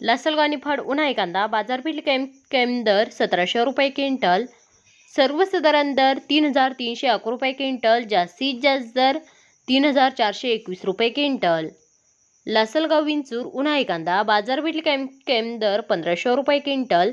लासलगाव फड उन्हाळी कांदा बाजारपेठ कॅम कॅम दर सतराशे रुपये क्विंटल. सर्वसाधारण दर तीन हजार तीनशे अकरा रुपये क्विंटल. जास्तीत जास्त दर तीन हजार चारशे एकवीस रुपये क्विंटल. लासलगाव विंचूर उन्हाळी कांदा बाजारपेठ कॅम कॅम दर पंधराशे रुपये क्विंटल.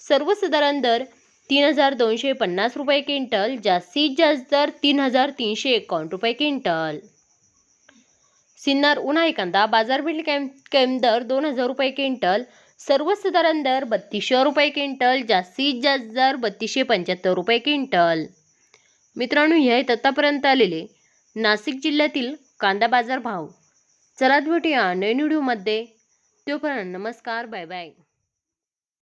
सर्वसाधारण दर तीन हजार दोनशे पन्नास रुपये क्विंटल. जास्तीत जास्त दर तीन हजार तीनशे एकावन्न रुपये क्विंटल. सिन्नर उन्हाळी कांदा बाजारपेठ कॅम कैम दर दोन हजार रुपये क्विंटल सर्वसाधारण दर बत्तीसशे रुपये क्विंटल जास्तीत जास्त दर बत्तीसशे पंच्याहत्तर रुपये क्विंटल. मित्रांनो हे आहेत आत्तापर्यंत आलेले नाशिक जिल्ह्यातील कांदा बाजार भाव. चला भेटूया नवीन व्हिडिओमध्ये. तोपर्यंत नमस्कार बाय बाय.